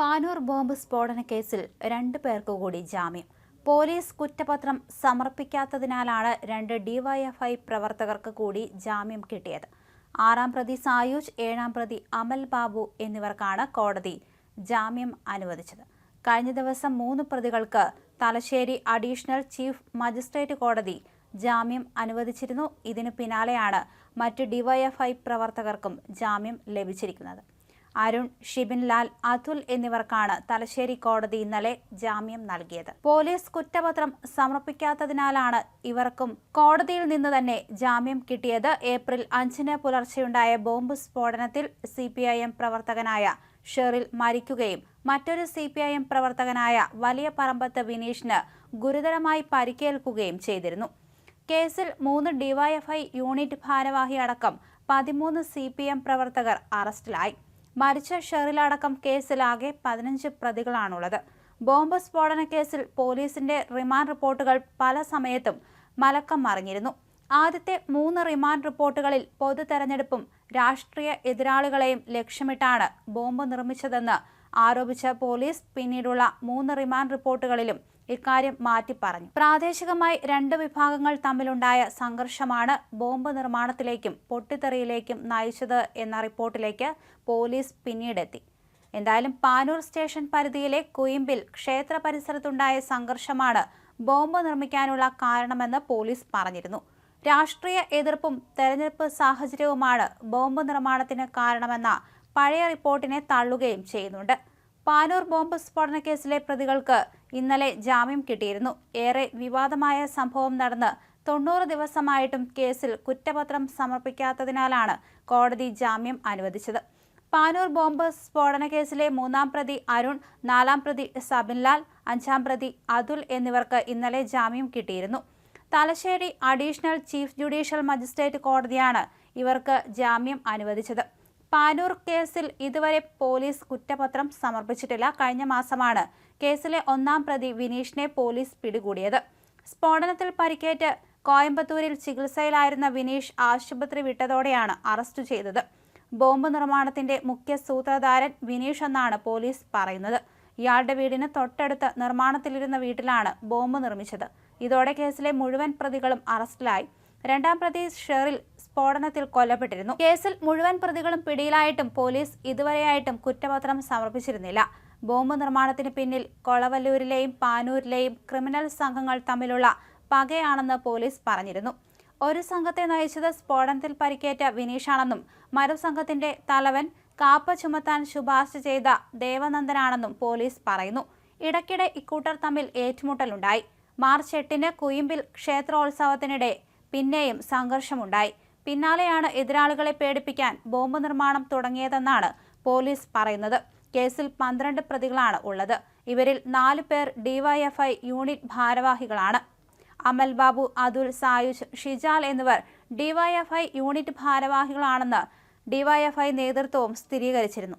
Panoor bomb സ്ഫോടന കേസിൽ രണ്ട് പേർക്ക് കൂടി ജാമ്യം. പോലീസ് കുറ്റപത്രം സമർപ്പിക്കാത്തതിനാലാണ് രണ്ട് ഡിവൈഎഫ്ഐ പ്രവർത്തകർക്ക് കൂടി ജാമ്യം കിട്ടിയത്. ആറാം പ്രതി സായൂജ് ഏഴാം പ്രതി അമൽ ബാബു എന്നിവർക്കാണ് കോടതി ജാമ്യം അനുവദിച്ചത്. കഴിഞ്ഞ ദിവസം മൂന്ന് പ്രതികൾക്ക് തലശ്ശേരി അഡീഷണൽ ചീഫ് മജിസ്ട്രേറ്റ് കോടതി ജാമ്യം അനുവദിച്ചിരുന്നു. ഇതിനു പിന്നാലെയാണ് മറ്റ് ഡിവൈഎഫ്ഐ പ്രവർത്തകർക്കും ജാമ്യം ലഭിച്ചിരിക്കുന്നത്. അരുൺ ഷിബിൻലാൽ അതുൽ എന്നിവർക്കാണ് തലശ്ശേരി കോടതി ഇന്നലെ ജാമ്യം നൽകിയത്. പോലീസ് കുറ്റപത്രം സമർപ്പിക്കാത്തതിനാലാണ് ഇവർക്കും കോടതിയിൽ നിന്ന് തന്നെ ജാമ്യം കിട്ടിയത്. ഏപ്രിൽ അഞ്ചിന് പുലർച്ചെയുണ്ടായ ബോംബ് സ്ഫോടനത്തിൽ സി പ്രവർത്തകനായ ഷെറിൽ മരിക്കുകയും മറ്റൊരു സി പി ഐ എം പ്രവർത്തകനായ വലിയ പറമ്പത്ത് വിനീഷിന് ഗുരുതരമായി പരിക്കേൽക്കുകയും ചെയ്തിരുന്നു. കേസിൽ മൂന്ന് ഡിവൈഎഫ്ഐ യൂണിറ്റ് ഭാരവാഹി അടക്കം പതിമൂന്ന് സി പി എം പ്രവർത്തകർ അറസ്റ്റിലായി. മരിച്ച ഷെറിലടക്കം കേസിലാകെ പതിനഞ്ച് പ്രതികളാണുള്ളത്. ബോംബ് സ്ഫോടന കേസിൽ പോലീസിന്റെ റിമാൻഡ് റിപ്പോർട്ടുകൾ പല സമയത്തും മലക്കം മറിഞ്ഞിരുന്നു. ആദ്യത്തെ മൂന്ന് റിമാൻഡ് റിപ്പോർട്ടുകളിൽ പൊതു തെരഞ്ഞെടുപ്പും രാഷ്ട്രീയ എതിരാളികളെയും ലക്ഷ്യമിട്ടാണ് ബോംബ് നിർമ്മിച്ചതെന്ന് ആരോപിച്ച പോലീസ് പിന്നീടുള്ള മൂന്ന് റിമാൻഡ് റിപ്പോർട്ടുകളിലും ഇക്കാര്യം മാറ്റി പറഞ്ഞു. പ്രാദേശികമായി രണ്ട് വിഭാഗങ്ങൾ തമ്മിലുണ്ടായ സംഘർഷമാണ് ബോംബ് നിർമ്മാണത്തിലേക്കും പൊട്ടിത്തെറിയിലേക്കും നയിച്ചത് എന്ന റിപ്പോർട്ടിലേക്ക് പോലീസ് പിന്നീടെത്തി. എന്തായാലും പാനൂർ സ്റ്റേഷൻ പരിധിയിലെ കുയിമ്പിൽ ക്ഷേത്ര പരിസരത്തുണ്ടായ സംഘർഷമാണ് ബോംബ് നിർമ്മിക്കാനുള്ള കാരണമെന്ന് പോലീസ് പറഞ്ഞിരുന്നു. രാഷ്ട്രീയ എതിർപ്പും തെരഞ്ഞെടുപ്പ് സാഹചര്യവുമാണ് ബോംബ് നിർമ്മാണത്തിന് കാരണമെന്ന പഴയ റിപ്പോർട്ടിനെ തള്ളുകയും ചെയ്യുന്നുണ്ട്. പാനൂർ ബോംബ് സ്ഫോടന കേസിലെ പ്രതികൾക്ക് ഇന്നലെ ജാമ്യം കിട്ടിയിരുന്നു. ഏറെ വിവാദമായ സംഭവം നടന്ന് തൊണ്ണൂറ് ദിവസമായിട്ടും കേസിൽ കുറ്റപത്രം സമർപ്പിക്കാത്തതിനാലാണ് കോടതി ജാമ്യം അനുവദിച്ചത്. പാനൂർ ബോംബ് സ്ഫോടന കേസിലെ മൂന്നാം പ്രതി അരുൺ നാലാം പ്രതി സബിൻലാൽ അഞ്ചാം പ്രതി അതുൽ എന്നിവർക്ക് ഇന്നലെ ജാമ്യം കിട്ടിയിരുന്നു. Thalassery additional chief judicial magistrate കോടതിയാണ് ഇവർക്ക് ജാമ്യം അനുവദിച്ചത്. പാനൂർ കേസിൽ ഇതുവരെ പോലീസ് കുറ്റപത്രം സമർപ്പിച്ചിട്ടില്ല. കഴിഞ്ഞ മാസമാണ് കേസിലെ ഒന്നാം പ്രതി വിനീഷിനെ പോലീസ് പിടികൂടിയത്. സ്ഫോടനത്തിൽ പരിക്കേറ്റ് കോയമ്പത്തൂരിൽ ചികിത്സയിലായിരുന്ന വിനീഷ് ആശുപത്രി വിട്ടതോടെയാണ് അറസ്റ്റ് ചെയ്തത്. ബോംബ് നിർമ്മാണത്തിന്റെ മുഖ്യ സൂത്രധാരൻ വിനീഷ് എന്നാണ് പോലീസ് പറയുന്നത്. ഇയാളുടെ വീടിന് തൊട്ടടുത്ത് നിർമ്മാണത്തിലിരുന്ന വീട്ടിലാണ് ബോംബ് നിർമ്മിച്ചത്. ഇതോടെ കേസിലെ മുഴുവൻ പ്രതികളും അറസ്റ്റിലായി. രണ്ടാം പ്രതി ഷെറിൽ സ്ഫോടനത്തിൽ കൊല്ലപ്പെട്ടിരുന്നു. കേസിൽ മുഴുവൻ പ്രതികളും പിടിയിലായിട്ടും പോലീസ് ഇതുവരെയായിട്ടും കുറ്റപത്രം സമർപ്പിച്ചിരുന്നില്ല. ബോംബ് നിർമ്മാണത്തിന് പിന്നിൽ കൊളവല്ലൂരിലെയും പാനൂരിലെയും ക്രിമിനൽ സംഘങ്ങൾ തമ്മിലുള്ള പകയാണെന്ന് പോലീസ് പറഞ്ഞിരുന്നു. ഒരു സംഘത്തെ നയിച്ചത് സ്ഫോടനത്തിൽ പരിക്കേറ്റ വിനീഷാണെന്നും മറു സംഘത്തിന്റെ തലവൻ കാപ്പ ചുമത്താൻ ശുപാർശ ചെയ്ത ദേവനന്ദനാണെന്നും പോലീസ് പറയുന്നു. ഇടയ്ക്കിടെ ഇക്കൂട്ടർ തമ്മിൽ ഏറ്റുമുട്ടലുണ്ടായി. മാർച്ച് എട്ടിന് കുയിമ്പിൽ ക്ഷേത്രോത്സവത്തിനിടെ പിന്നെയും സംഘർഷമുണ്ടായി. പിന്നാലെയാണ് എതിരാളികളെ പേടിപ്പിക്കാൻ ബോംബ് നിർമ്മാണം തുടങ്ങിയതെന്നാണ് പോലീസ് പറയുന്നത്. കേസിൽ പന്ത്രണ്ട് പ്രതികളാണ് ഉള്ളത്. ഇവരിൽ നാല് പേർ ഡിവൈഎഫ്ഐ യൂണിറ്റ് ഭാരവാഹികളാണ്. അമൽ ബാബു അതുൽ സായുജ് ഷിജാൽ എന്നിവർ ഡിവൈഎഫ്ഐ യൂണിറ്റ് ഭാരവാഹികളാണെന്ന് ഡിവൈഎഫ്ഐ നേതൃത്വവും സ്ഥിരീകരിച്ചിരുന്നു.